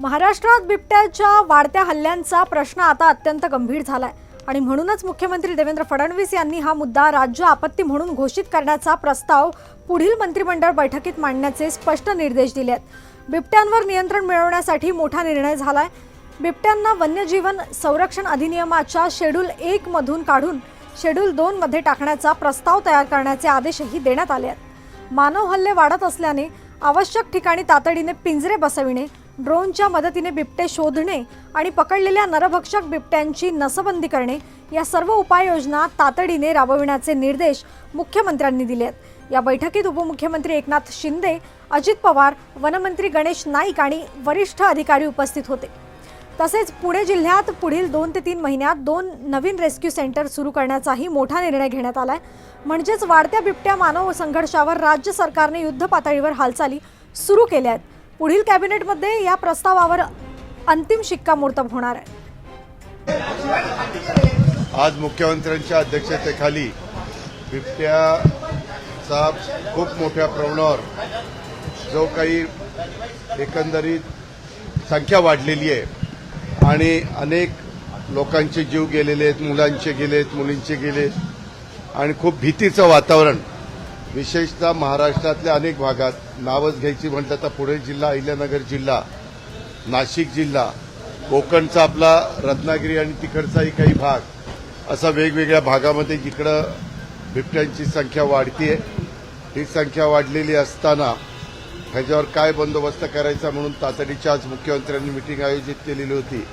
महाराष्ट्रात बिबट्याच्या वाढत्या हल्ल्यांचा प्रश्न आता अत्यंत गंभीर झालाय. आणि म्हणूनच मुख्यमंत्री देवेंद्र फडणवीस यांनी हा मुद्दा राज्य आपत्ती म्हणून घोषित करण्याचा प्रस्ताव पुढील मंत्रिमंडळ बैठकीत मांडण्याचे स्पष्ट निर्देश दिले आहेत. बिबट्यांवर नियंत्रण मिळवण्यासाठी मोठा निर्णय झालाय. बिबट्यांना वन्यजीवन संरक्षण अधिनियमाच्या शेड्यूल एक मधून काढून शेड्यूल दोन मध्ये टाकण्याचा प्रस्ताव तयार करण्याचे आदेशही देण्यात आले आहेत. मानव हल्ले वाढत असल्याने आवश्यक ठिकाणी तातडीने पिंजरे बसविणे ड्रोनच्या मदतीने बिबटे शोधणे आणि पकडलेल्या नरभक्षक बिबट्यांची नसबंदी करणे या सर्व उपाययोजना तातडीने राबविण्याचे निर्देश मुख्यमंत्र्यांनी दिले आहेत. या बैठकीत उपमुख्यमंत्री एकनाथ शिंदे अजित पवार वनमंत्री गणेश नाईक आणि वरिष्ठ अधिकारी उपस्थित होते. तसेच पुणे जिल्ह्यात पुढील दोन ते तीन महिन्यात दोन नवीन रेस्क्यू सेंटर सुरू करण्याचाही मोठा निर्णय घेण्यात आलाय. म्हणजेच वाढत्या बिबट्या मानव संघर्षावर राज्य सरकारने युद्ध पातळीवर हालचाली सुरू केल्या आहेत. पुढील कॅबिनेटमध्ये या प्रस्तावावर अंतिम शिक्कामोर्तब होणार आहे. आज मुख्यमंत्र्यांच्या अध्यक्षतेखाली बिबट्याचा खूप मोठ्या प्रमाणावर जो काही एकंदरीत संख्या वाढलेली आहे. आणि अनेक लोकांचे जीव गेलेले आहेत मुलांचे गेले आहेत मुलींचे गेले आहेत. आणि खूप भीतीचं वातावरण विशेषतः महाराष्ट्रातल्या अनेक भागात. नावच घ्यायची म्हटलं तर पुणे जिल्हा अहिल्यानगर जिल्हा नाशिक जिल्हा कोकणचा आपला रत्नागिरी आणि तिकडचाही काही भाग असा वेगवेगळ्या भागामध्ये जिकडं बिबट्यांची संख्या वाढतीये. ही संख्या वाढलेली असताना ह्याच्यावर काय बंदोबस्त करायचा म्हणून तातडीच्या आज मुख्यमंत्र्यांनी मिटिंग आयोजित केलेली होती.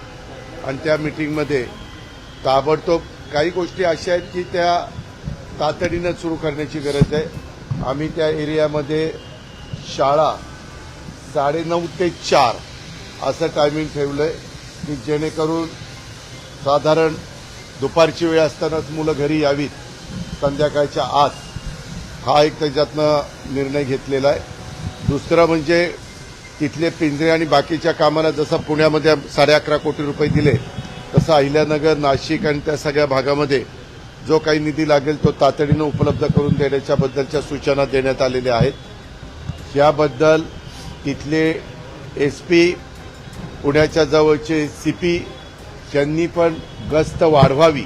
आणि त्या मिटिंगमध्ये ताबडतोब काही गोष्टी अशा आहेत की त्या तातडीनं सुरू करण्याची गरज आहे. आम्ही त्या एरियामध्ये शाळा साडेनऊ ते चार असं टायमिंग ठेवलंय की जेणेकरून साधारण दुपारची वेळ असतानाच मुलं घरी यावीत. संध्याकाळच्या आत हा एक त्याच्यातनं निर्णय घेतलेला आहे. दुसरं म्हणजे तिथले पिंजरे आणि बाकीच्या कामाला जसं पुण्यामध्ये साडे अकरा कोटी रुपये दिले तसं अहिल्यानगर नाशिक आणि त्या सगळ्या भागामध्ये जो काही निधी लागेल तो तातडीनं उपलब्ध करून देण्याच्याबद्दलच्या सूचना देण्यात आलेल्या आहेत. याबद्दल तिथले एस पी पुण्याच्या जवळचे सी पी यांनी पण गस्त वाढवावी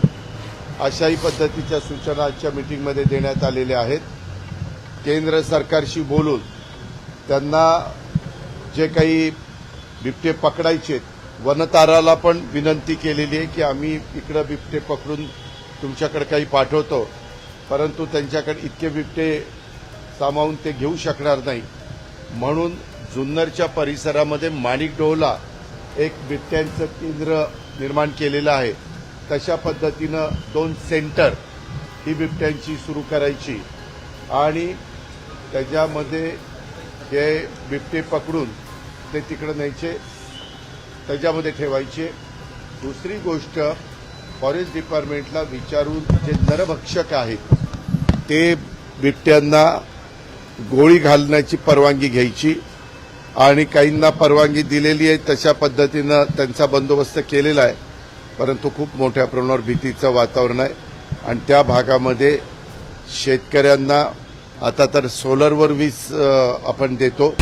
अशाही पद्धतीच्या सूचना आजच्या मिटिंगमध्ये देण्यात आलेल्या आहेत. केंद्र सरकारशी बोलून त्यांना जे काही बिबटे पकडायचे वनताराला पण विनंती केलेली आहे की आम्ही इकडं बिबटे पकडून तुमच्याकडे काही पाठवतो. परंतु त्यांच्याकडे इतके बिबटे सामावून ते घेऊ शकणार नाही. म्हणून जुन्नरच्या परिसरामध्ये माणिकडोहला एक बिबट्यांचं केंद्र निर्माण केलेलं आहे. तशा पद्धतीनं दोन सेंटर ही बिबट्यांची सुरू करायची. आणि त्याच्यामध्ये हे बिबटे पकडून ते तिकडं न्यायचे त्याच्यामध्ये ठेवायचे. दुसरी गोष्ट फॉरेस्ट डिपार्टमेंटला विचारून जे नरभक्षक आहेत ते बिबट्यांना गोळी घालण्याची परवानगी घ्यायची आणि काहींना परवानगी दिलेली आहे तशा पद्धतीनं त्यांचा बंदोबस्त केलेला आहे. परंतु खूप मोठ्या प्रमाणावर भीतीचं वातावरण आहे. आणि त्या भागामध्ये शेतकऱ्यांना आता तर सोलरवर वीज आपण देतो.